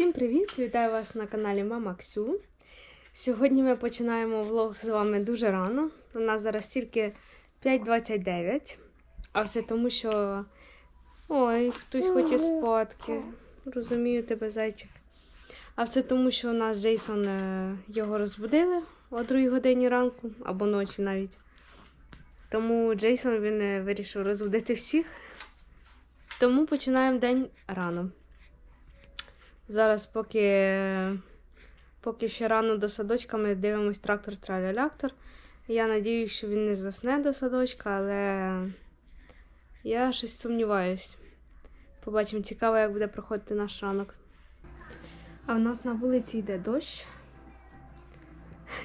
Всім привіт! Вітаю вас на каналі Мама Ксю. Сьогодні ми починаємо влог з вами дуже рано. У нас зараз тільки 5.29. А все тому, що. Ой, хтось хоче спадки. Розумію тебе, зайчик. А все тому, що у нас Джейсон е, його розбудили о 2 годині ранку або ночі навіть. Тому Джейсон він е, вирішив розбудити всіх. Тому починаємо день рано. Зараз, поки, поки ще рано до садочка, ми дивимось трактор тралялятор. Я надіюсь, що він не засне до садочка, але я щось сумніваюсь. Побачимо, цікаво, як буде проходити наш ранок. А в нас на вулиці йде дощ.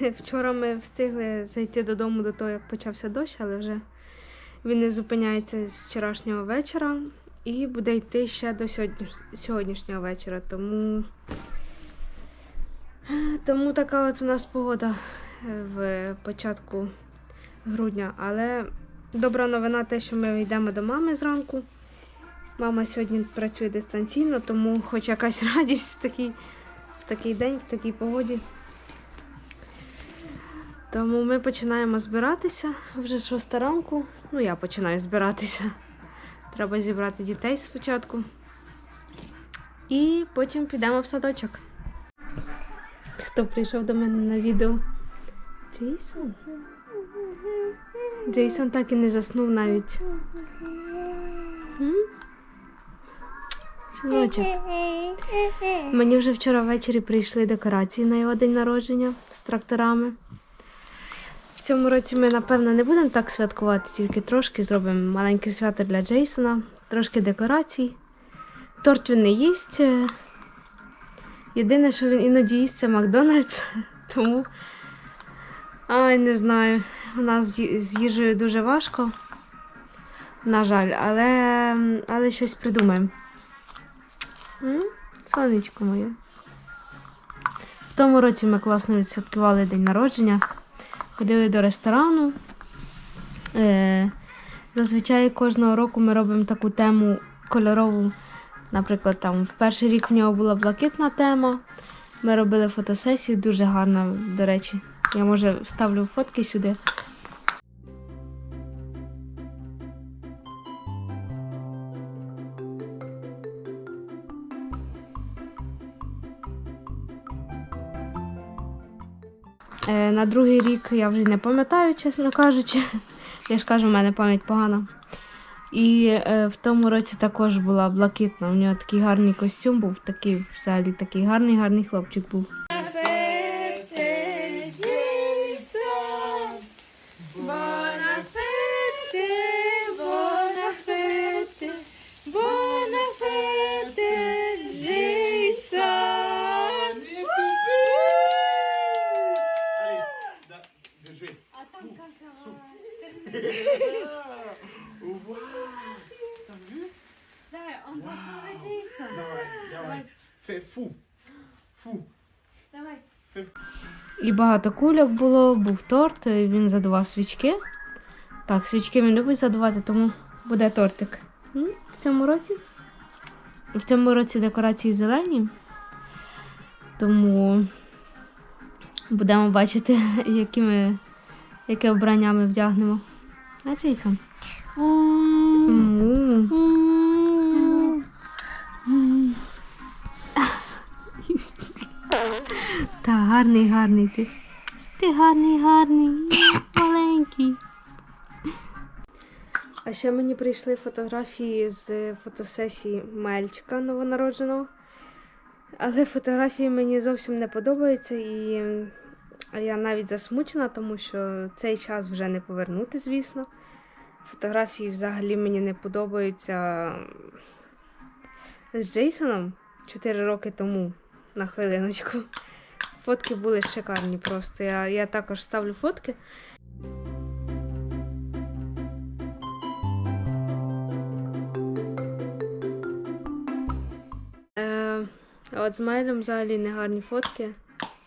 Вчора ми встигли зайти додому до того, як почався дощ, але вже він не зупиняється з вчорашнього вечора і буде йти ще до сьогоднішнього вечора. Тому, тому така от у нас погода е, в початку грудня. Але добра новина те, що ми йдемо до мами зранку. Мама сьогодні працює дистанційно, тому хоч якась радість в такий, в такий день, в такій погоді. Тому ми починаємо збиратися вже шоста ранку. Ну, я починаю збиратися. Треба зібрати дітей спочатку. І потім підемо в садочок. Хто прийшов до мене на відео? Джейсон? Джейсон так і не заснув навіть. Синочок. Мені вже вчора ввечері прийшли декорації на його день народження з тракторами. Цьому році ми, напевно, не будемо так святкувати, тільки трошки зробимо маленьке свято для Джейсона, трошки декорацій. Торт він не їсть. Єдине, що він іноді їсть, це Макдональдс. Тому. Ай, не знаю. У нас з їжею дуже важко. На жаль, але, але щось придумаємо. Сонечко моє. В тому році ми класно відсвяткували день народження. Ходили до ресторану. Е, зазвичай кожного року ми робимо таку тему кольорову. Наприклад, там в перший рік в нього була блакитна тема. Ми робили фотосесію, дуже гарна, до речі. Я може вставлю фотки сюди. На другий рік я вже не пам'ятаю, чесно кажучи. Я ж кажу, в мене пам'ять погана. І е, в тому році також була блакитна. У нього такий гарний костюм був, такий взагалі такий гарний, гарний хлопчик був. Vais. Au revoir. T'as vu Давай, давай. Fais fou. Fou. Fais І багато кульок було, був торт, він задував свічки. Так, свічки він любить задувати, тому буде тортик. М, В цьому році. В цьому році декорації зелені. Тому будемо бачити, які ми, яке обрання ми вдягнемо. А Джейсон? Та гарний, гарний ти. Ти гарний, гарний, маленький. А ще мені прийшли фотографії з фотосесії Мельчика новонародженого. Але фотографії мені зовсім не подобаються і м, я навіть засмучена, тому що цей час вже не повернути, звісно. Фотографії взагалі мені не подобаються з Джейсоном 4 роки тому на хвилиночку. Фотки були шикарні просто. Я, я також ставлю фотки. Е, от з Майлем взагалі не гарні фотки.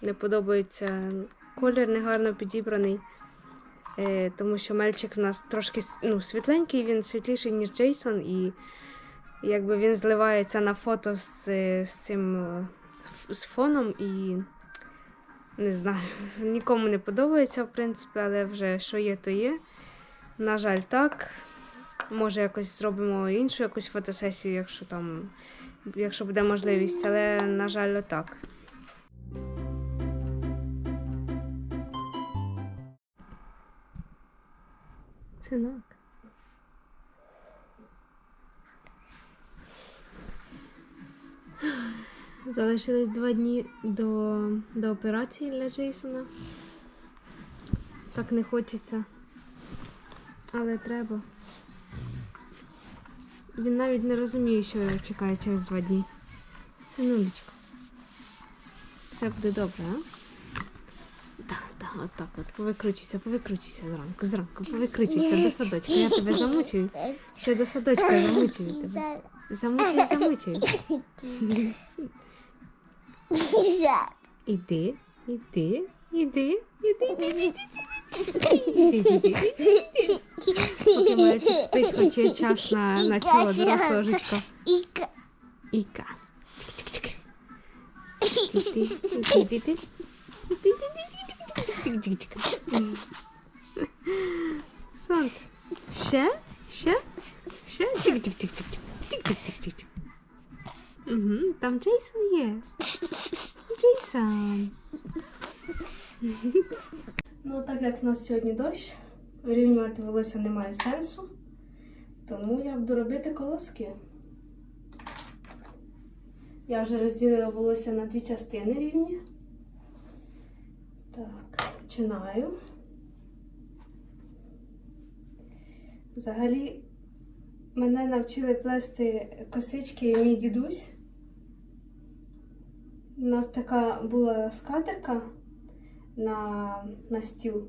Не подобається. Колір негарно підібраний. Е, тому що мальчик у нас трошки ну, світленький, він світліший, ніж Джейсон, і якби він зливається на фото з, з цим е, з фоном і не знаю, нікому не подобається, в принципі, але вже що є, то є. На жаль, так. Може, якось зробимо іншу якусь фотосесію, якщо там, якщо буде можливість, але на жаль, отак. Синок. Залишилось два дні до, до операції для Джейсона. Так не хочеться. Але треба. Він навіть не розуміє, що його чекає через два дні. Синулечко. Все буде добре, а? Так, так, отак от. Повикручуйся, повикручуйся зранку, зранку, повикручуйся до садочка. Я тебе замучую. Ще до садочка замучую тебе. Замучую, замучую. Іди, іди, іди, іди, іди, іди. Поки мальчик спить, хоч є час на, на цього дорослого жучка. Іка. Чик-чик-чик. Іди, іди, іди. Іди, іди, іди. Чик-чик-чик. Сонце. Ще? Ще? Ще? Чик-чик-чик-чик. Чик-чик-чик-чик. Угу, там Джейсон є. Джейсон. Ну, так як в нас сьогодні дощ, вирівнювати волосся немає сенсу, тому я буду робити колоски. Я вже розділила волосся на дві частини рівні. Так, починаю. Взагалі, мене навчили плести косички мій дідусь. У нас така була скатерка на, на стіл.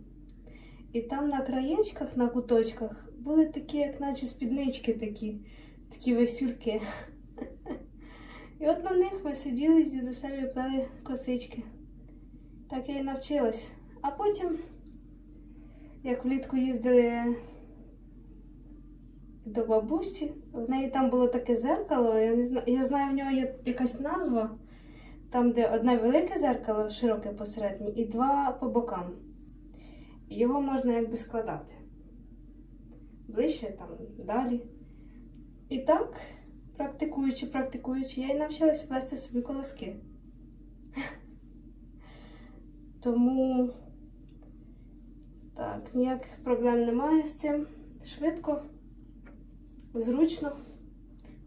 І там на краєчках, на куточках були такі, як наче спіднички такі, такі весюльки. І от на них ми сиділи з дідусем і плели косички. Так я і навчилась. А потім, як влітку їздили до бабусі, в неї там було таке зеркало, я не знаю, я знаю, в нього є якась назва. Там, де одне велике зеркало, широке посереднє, і два по бокам. Його можна якби складати. Ближче, там, далі. І так, практикуючи, практикуючи, я і навчилася плести собі колоски. Тому так, ніяких проблем немає з цим. Швидко, зручно.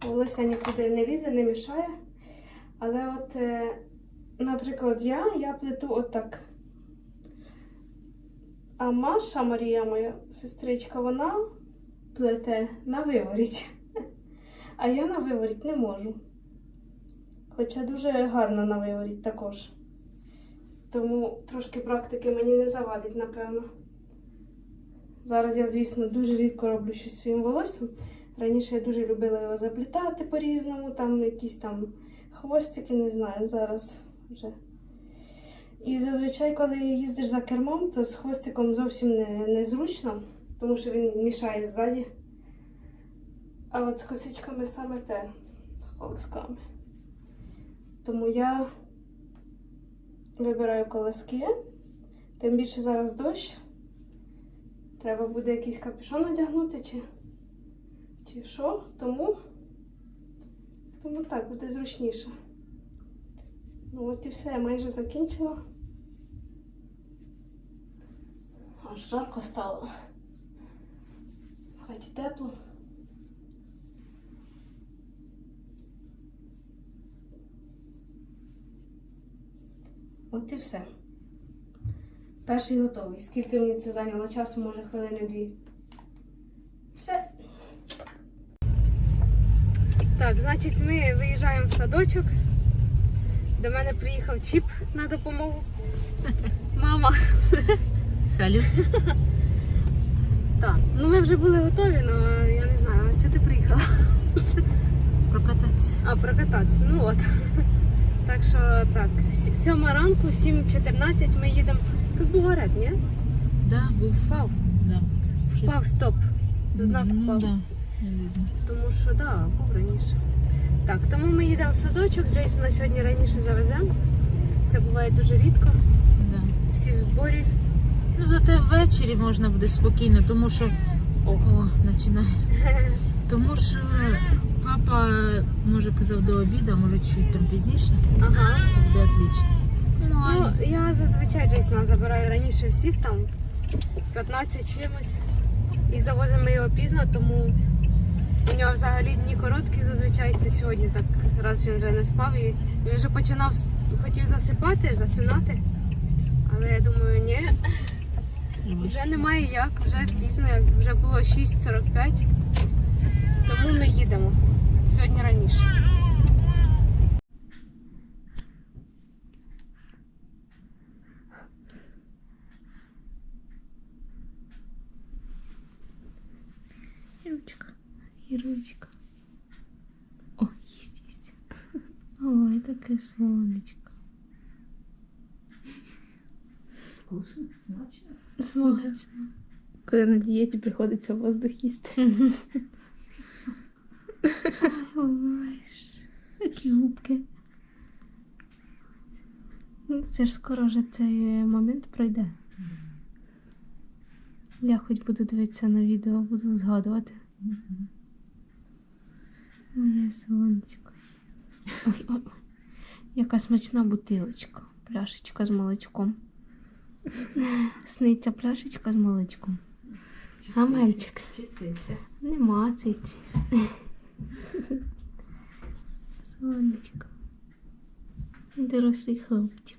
Волосся нікуди не лізе, не мішає. Але от, е, наприклад, я, я плету отак. А Маша, Марія, моя сестричка, вона плете на виворіть. А я на виворіть не можу. Хоча дуже гарно на виворіть також. Тому трошки практики мені не завадить, напевно. Зараз я, звісно, дуже рідко роблю щось своїм волоссям. Раніше я дуже любила його заплітати по-різному, там якісь там хвостики, не знаю, зараз вже. І зазвичай, коли їздиш за кермом, то з хвостиком зовсім не, незручно, тому що він мішає ззаді. А от з косичками саме те, з колосками. Тому я вибираю колоски. Тим більше зараз дощ. Треба буде якийсь капюшон одягнути чи, чи що, тому. Тому так буде зручніше. Ну от і все, я майже закінчила. Аж жарко стало. В хаті тепло. От і все. Перший готовий. Скільки мені це зайняло часу, може хвилини дві. Все. Так, значить, ми виїжджаємо в садочок. До мене приїхав чіп на допомогу. Мама. Салют. Так, ну ми вже були готові, але я не знаю, чого ти приїхала? Прокататися. А, прокататися. Ну от. Так що так, сьома ранку, 7.14 ми їдемо. Був гарет, ні? Да, був. Впав. Да. Впав, стоп. Знак Ну, впав. да, не видно. Тому що, так, да, був раніше. Так, тому ми їдемо в садочок. Джейсона сьогодні раніше завеземо. Це буває дуже рідко. Да. Всі в зборі. Ну, зате ввечері можна буде спокійно, тому що. О, починає. Тому що папа, може, казав до обіду, а може чуть там пізніше, Ага. буде отлично. Я зазвичай Джейсона забираю раніше всіх там 15 чимось. І завозимо його пізно, тому у нього взагалі дні короткі зазвичай. Це сьогодні так раз він вже не спав і він вже починав хотів засипати, засинати. Але я думаю, ні, вже немає як, вже пізно, вже було 6.45. Тому ми їдемо. Сьогодні раніше. Ручка. Ручка. О, їсть, їсть. Ой, таке сонечко. Вкусно, смачно. Смачно. Коли на дієті приходиться воздух їсти. Ой, які губки. Це ж скоро вже цей момент пройде. Я хоч буду дивитися на відео, буду згадувати. Моє сонечко. Ой, ой, ой. Яка смачна бутилочка. Пляшечка з молочком. Сниться пляшечка з молочком. А мальчик? Чи циця? Нема циці. Сонечко. Дорослий хлопчик.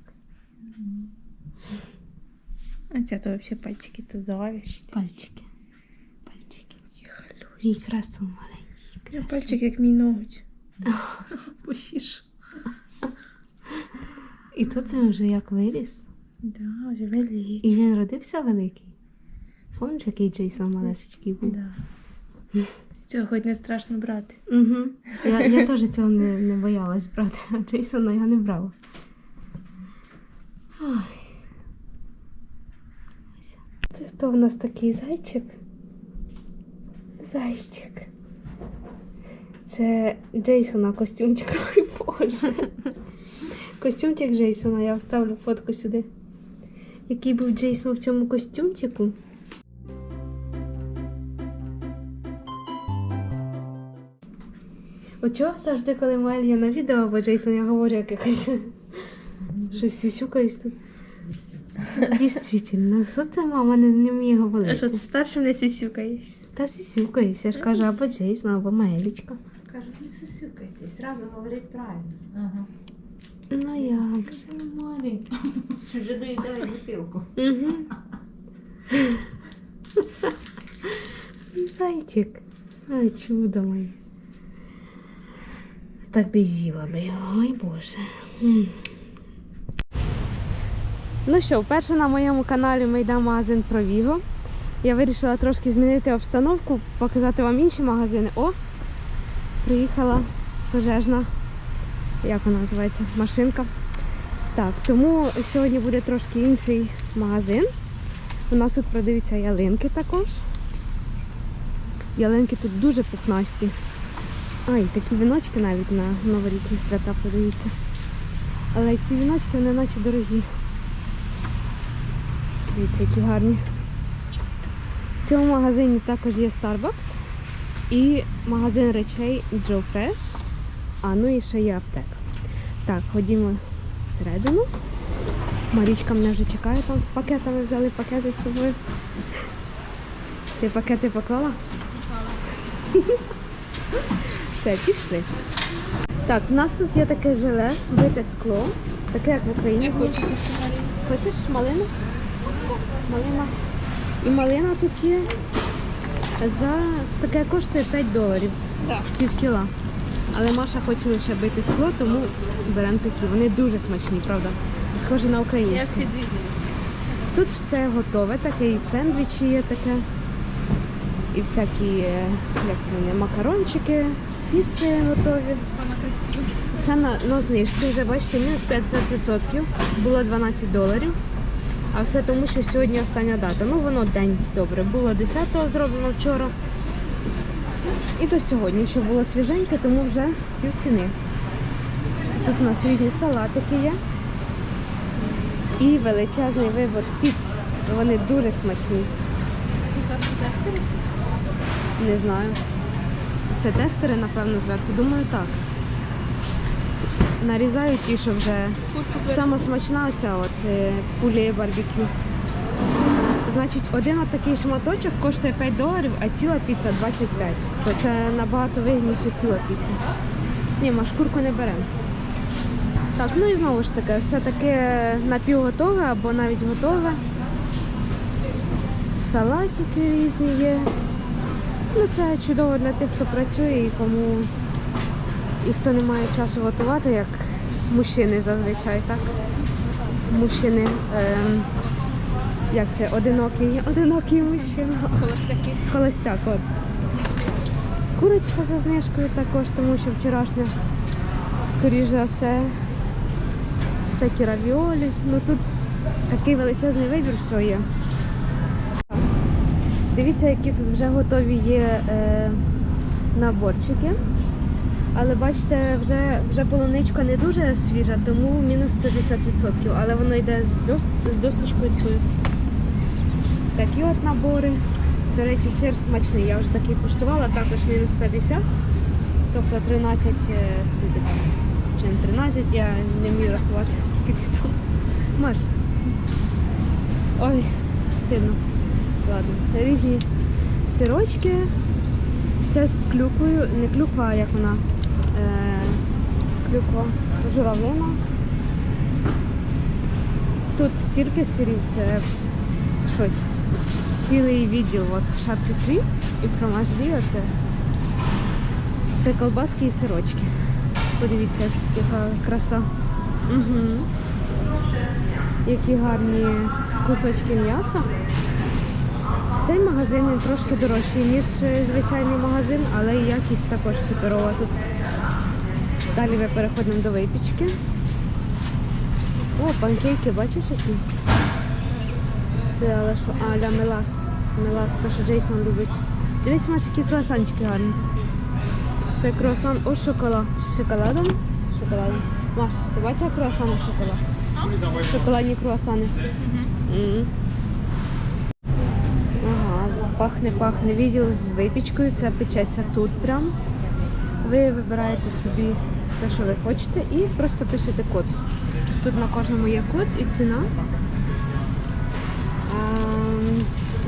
А ця то взагалі пальчики тут давиш. Пальчики. Пальчики. І красу Маленький. Пальчик як мій ноготь. Похіш. І то це вже як виріс. Да, вже великий. І він родився великий. Помніш, який Джейсон малесечкий був? Да. Цього хоч не страшно брати. Угу. Я, я теж цього не, не боялась брати, а Джейсона я не брала. Ой. Це хто в нас такий зайчик? Зайчик. Це Джейсона костюмчик. Ой Боже. Костюмчик Джейсона, я вставлю фотку сюди. Який був Джейсон в цьому костюмчику? От чого завжди, коли Маель є на відео або Джейсон, я говорю як якось щось сюсюкаюсь тут. Дійсно, що це мама не вміє А говорити? що, ти старшим не сісюкаєшся? Та сюсюкаюсь, я ж кажу, або Джейсон, або Маелічка. Кажуть, не сусюкайтесь, зразу говорить правильно. Ага. Ну як же. Маленький. Вже доїдає бутилку. Угу. Зайчик. Ой, чудо моє. Так би з'їла би його, ой Боже. Ну що, вперше на моєму каналі ми йдемо в магазин Провіго. Я вирішила трошки змінити обстановку, показати вам інші магазини. О! Приїхала пожежна, як вона називається, машинка. Так, тому сьогодні буде трошки інший магазин. У нас тут продаються ялинки також. Ялинки тут дуже пухнасті. Ай, такі віночки навіть на новорічні свята продаються. Але ці віночки вони наче дорогі. Дивіться, які гарні. В цьому магазині також є Starbucks і магазин речей Joe Fresh. А ну і ще є аптека. Так, ходімо всередину. Марічка мене вже чекає там з пакетами, взяли пакети з собою. Ти пакети поклала? Поклала. Все, пішли. Так, у нас тут є таке желе, бите скло, таке як в Україні. Хочеш малину? Малина. І малина тут є за таке коштує 5 доларів. Так. Пів кіла. Але Маша хоче лише бити скло, тому беремо такі. Вони дуже смачні, правда. Схожі на українські. Я всі дві. Тут все готове, таке і сендвічі є таке. І всякі, е, як це вони, макарончики, піци готові. Вона красива. Це на, на знижці вже бачите, мінус 50%. Було 12 доларів. А все тому, що сьогодні остання дата. Ну воно день добре. Було 10-го зроблено вчора. І до сьогодні, що було свіженьке, тому вже півціни. Тут у нас різні салатики є. І величезний вибір піц. Вони дуже смачні. Не знаю. Це тестери, напевно, зверху. Думаю, так. Нарізають ті, що вже сама смачна оця от е, пулі барбекю. Значить, один такий шматочок коштує 5 доларів, а ціла піца 25. То це набагато вигідніше ціла піца. Ні, ми шкурку не беремо. Так, ну і знову ж таки, все таке напівготове або навіть готове. Салатики різні є. Ну, це чудово для тих, хто працює і кому і хто не має часу готувати, як мужчини зазвичай, так? Мужчини, ем, як це, одинокий, одинокий мужчина. Холостяки. Холостяк, от. Курочка за знижкою також, тому що вчорашня, скоріш за все, всякі равіолі. Ну тут такий величезний вибір всього є. Дивіться, які тут вже готові є е, наборчики. Але бачите, вже, вже полуничка не дуже свіжа, тому мінус 50%. Але воно йде з, дос, з досточкою такою. Такі от набори. До речі, сир смачний. Я вже такий куштувала, також мінус 50. Тобто 13, е, скільки там? Чи не 13, я не вмію рахувати, скільки там. Маш. Ой, стидно. Ладно. Різні сирочки. Це з клюквою, не клюква, як вона. Е, клюква, журавлина. Тут стільки сирів, це щось. Цілий відділ от шаркютрі і фромажрі. Оце. Це колбаски і сирочки. Подивіться, яка краса. Угу. Які гарні кусочки м'яса. Цей магазин трошки дорожчий, ніж е, звичайний магазин, але якість також суперова тут. Далі ми переходимо до випічки. О, панкейки, бачиш які? Це але що, а, ля мелас. Мелас, то що Джейсон любить. Дивись, Маш, які круасанчики гарні. Це круасан о шоколад. З шоколадом? З шоколадом. Маш, ти бачила круасани шоколад? Шоколадні круасани. Мгм. Ага, пахне, пахне. Відділ з випічкою. Це печеться тут прям. Ви вибираєте собі те, що ви хочете, і просто пишете код. Тут на кожному є код і ціна.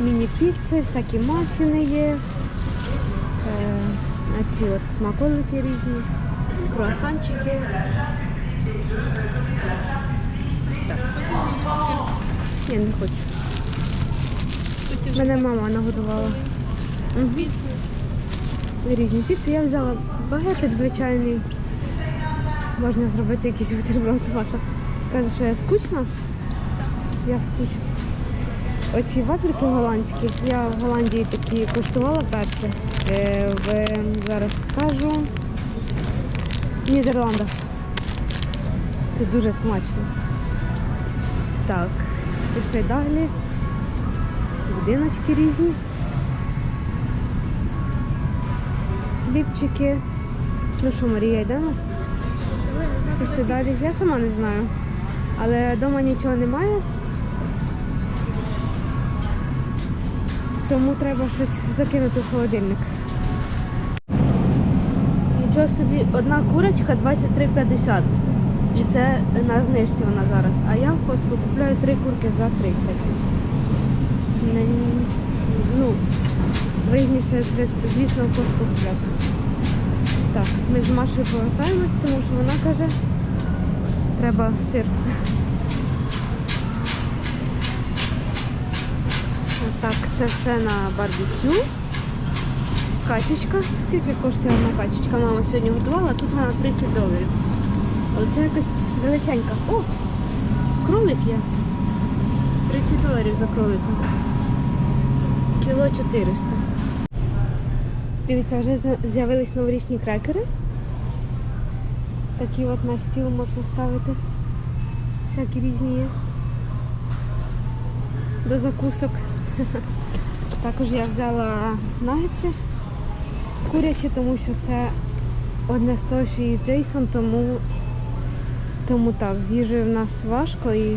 Міні-піци, всякі мафіни є. Е, ці от смаколики різні, круасанчики. Я не хочу. Мене мама нагодувала. Різні піци. Я взяла багетик звичайний. Можна зробити якийсь бутерброд. Маша каже, що я скучна. Я скучна. Оці вафельки голландські. Я в Голландії такі куштувала перше. Е, зараз скажу. В Нідерландах. Це дуже смачно. Так, пішли далі. Будиночки різні. Хлібчики. Ну що, Марія, йдемо? Пішли далі. Я сама не знаю. Але вдома нічого немає. Тому треба щось закинути в холодильник. Нічого собі, одна курочка 23,50. І це на знижці вона зараз. А я в Костку купляю три курки за 30. Не- Ну, вигідніше, звісно, в Костку купляти. Так, ми з Машею повертаємось, тому що вона каже, треба сир. Так, це все на барбекю. Качечка. Скільки коштує одна качечка? Мама сьогодні готувала, тут вона 30 доларів. Але це якась величенька. О! Кролик є. 30 доларів за кролика. Кіло 400. Дивіться, вже з'явились новорічні крекери. Такі от на стіл можна ставити. Всякі різні є. До закусок. Також я взяла нагетси куряче, тому що це одне з того, що їсть Джейсон, тому, тому так, з їжею в нас важко і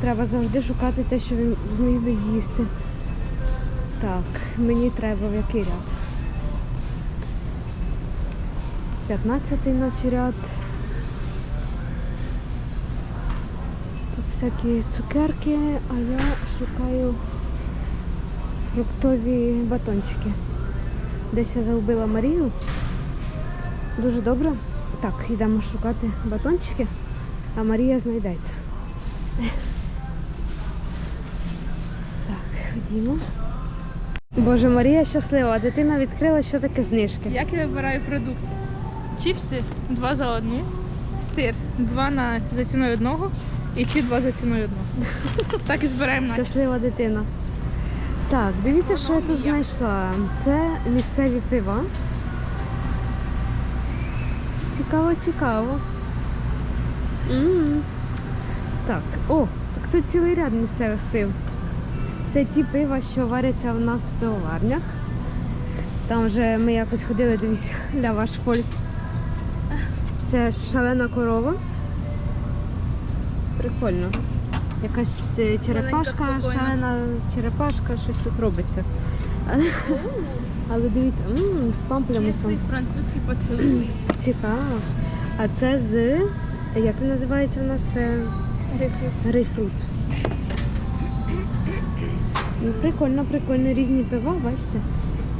треба завжди шукати те, що він зміг би з'їсти. Так, мені треба в який ряд? 15 наче ряд. Тут всякі цукерки, а я шукаю фруктові батончики. Десь я загубила Марію. Дуже добре. Так, йдемо шукати батончики, а Марія знайдеться. Так, ходімо. Боже, Марія щаслива, дитина відкрила, що таке знижки. Як я вибираю продукти? Чіпси два за одну, сир два на за ціною одного і ці два за ціною одного. Так і збираємо начос. Щаслива дитина. Так, дивіться, що я тут знайшла. Це місцеві пива. Цікаво, цікаво. м Так, о, так тут цілий ряд місцевих пив. Це ті пива, що варяться в нас в пивоварнях. Там вже ми якось ходили, дивіться, ля ваш фоль. Це шалена корова. Прикольно. Якась е, черепашка, шалена черепашка, щось тут робиться. Але, дивіться, м, з памплямусом. Французький поцілуй. Цікаво. А це з. Як він називається у нас? Е, Грейпфрут. Ну, прикольно, прикольно, різні пива, бачите.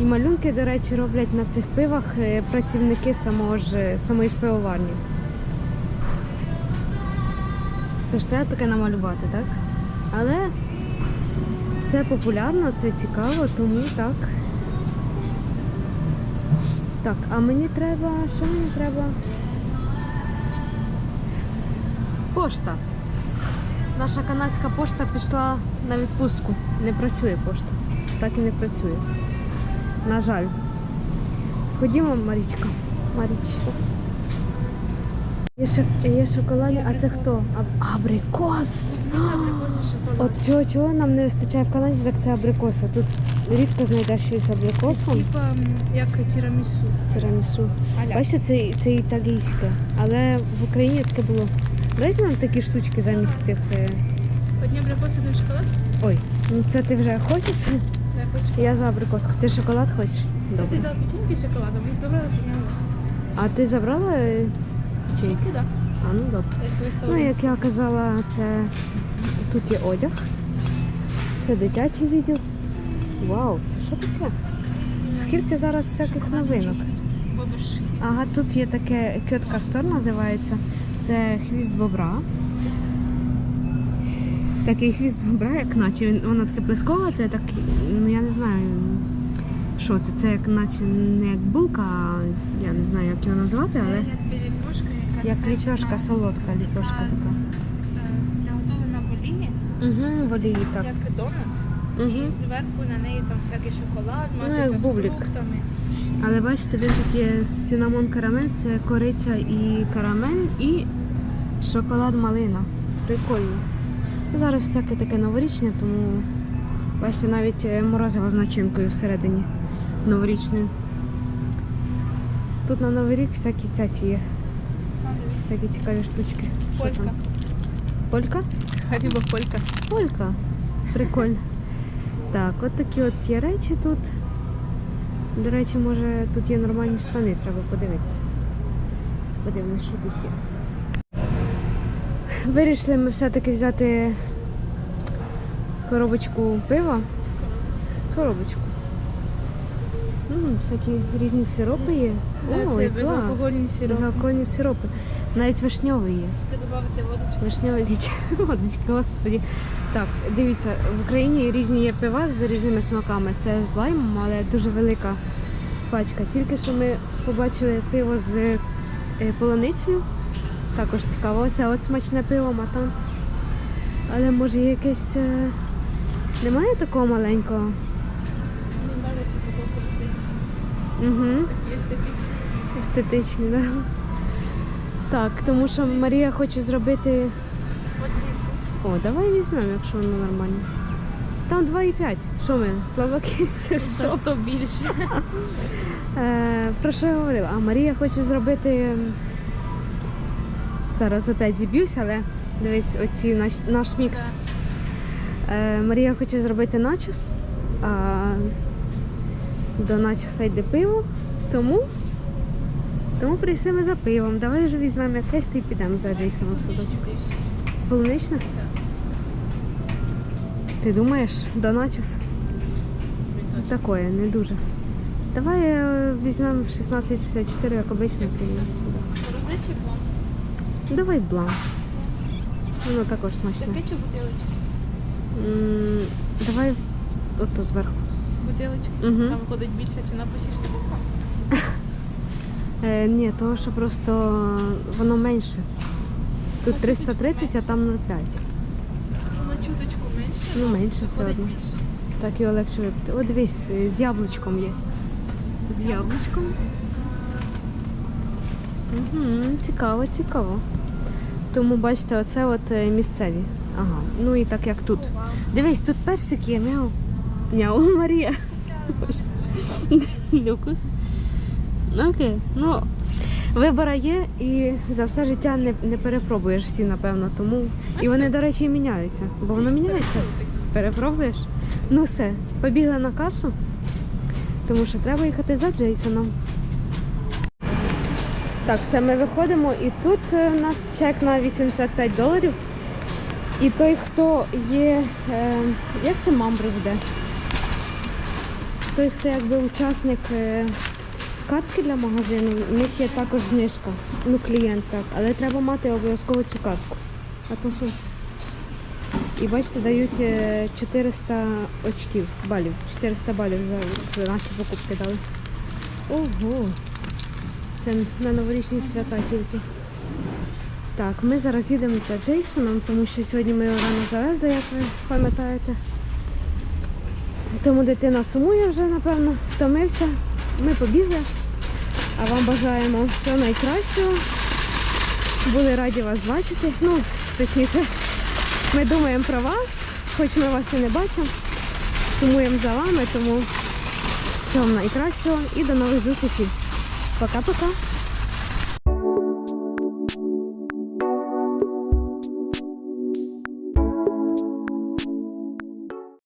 І малюнки, до речі, роблять на цих пивах е, працівники самого ж, самої ж пивоварні. Це ж треба таке намалювати, так? Але це популярно, це цікаво, тому так. Так, а мені треба. Що мені треба? Пошта. Наша канадська пошта пішла на відпустку. Не працює пошта. Так і не працює. На жаль. Ходімо, Марічка. Марічка. Є, є шоколадні, а це хто? Абрикос. От чого, чого нам не вистачає в Канаді, так це абрикоса. Тут рідко знайдеш щось з абрикосом. Типа як тірамісу. Тирамісу. Аля. Бачите, це, це італійське. Але в Україні таке було. Дайте нам такі штучки замість тих. е, Одні абрикоси, один шоколад. Ой, ну це ти вже хочеш? Я хочу. Я за абрикоску. Ти шоколад хочеш? Ти взяла печеньки з шоколадом, їх добре розуміла. А ти забрала е, печеньки? Так. А, ну добре. Ну, як я казала, це тут є одяг. Це дитячий відділ. Вау, це що таке? Скільки зараз всяких новинок? Ага, тут є таке кьотка стор називається. Це хвіст бобра. Такий хвіст бобра, як наче він воно таке плесковате, так ну я не знаю, що це. Це як наче не як булка, а я не знаю, як його назвати, але Це як ліпешка, солодка ліпешка така. е, Приготовлена в олії, Угу, в олії так. як донат. Угу. І зверху на неї там всякий шоколад, Ну, як з бублик. фруктами. Але бачите, він тут є цинамон карамель, це кориця і карамель, і шоколад малина. Прикольно. Зараз всяке таке новорічне, тому бачите, навіть е, морозиво з начинкою всередині новорічною. Тут на Новий рік всякі цяці є, всякі цікаві штучки. Полька. Полька? Харіба полька. Полька. Прикольно. Так, от такі от є речі тут. До речі, може тут є нормальні штани, треба подивитися. Подивимось, що тут є. Вирішили ми все-таки взяти коробочку пива. Коробочку. М, всякі різні сиропи є. Да, Ой, це безалкогольні сиропи. Безалкогольні сиропи. Навіть вишньовий є. Ти додати водичку. Вишнева річ. Водички, господі. Так, дивіться, в Україні різні є пива з різними смаками. Це з лаймом, але дуже велика пачка. Тільки що ми побачили пиво з е, полуницею. Також цікаво. Оце от смачне пиво, матант. Але може якесь. е, Немає такого маленького? Угу. Естетичні. Так. Так, тому що Марія хоче зробити. О, давай візьмемо, якщо воно нормально. там 2,5. Що ми, слабаки? чи що? Хто більше? Е, про що я говорила? А Марія хоче зробити. Зараз опять зіб'юсь, але дивись, оці наш, наш мікс. Е, Марія хоче зробити начос, а до начоса йде пиво, тому, тому прийшли ми за пивом. Давай вже візьмемо якесь та й підемо за Джейсоном в садочок. Полуничне? Ти думаєш, до начос? Такое, не дуже. Давай е, візьмемо 1664, як обично. Рози чи блон? Давай блан. Воно також смачне. Таке чи бутилочки? Давай ото зверху. Бутилочки. Мгм. Там виходить більша ціна по 6 сам. Е, ні, того, що просто воно менше. Тут 330, а там 0,5. Ну, менше все одно. Так його легше випити. О, дивись, е, з яблучком є. З яблучком. Угу, цікаво, цікаво. Тому бачите, оце от е, місцеві. Ага. Ну і так як тут. Дивись, тут персик є, мяу. Мяу, Марія. Вкусно. Ну, Окей. Ну, вибора є і за все життя не, не перепробуєш всі, напевно. Тому. І вони, до речі, міняються. Бо воно міняється. Перепробуєш? Ну все, побігла на касу, тому що треба їхати за Джейсоном. Так, все, ми виходимо, і тут е, у нас чек на 85 доларів. І той, хто є. Е, як це мамбри буде? Той, хто якби учасник е, картки для магазину, у них є також знижка. Ну, клієнт так. Але треба мати обов'язково цю картку. А то що? І бачите, дають е, 400 очків, балів. 400 балів за, за наші покупки дали. Ого! Це на новорічні свята тільки. Так, ми зараз їдемо за Джейсоном, тому що сьогодні ми його рано завезли, як ви пам'ятаєте. Тому дитина сумує вже, напевно, втомився. Ми побігли. А вам бажаємо всього найкращого. Були раді вас бачити. Ну, точніше, ми думаємо про вас, хоч ми вас і не бачимо. Сумуємо за вами, тому всього найкращого і до нових зустрічей. Пока-пока.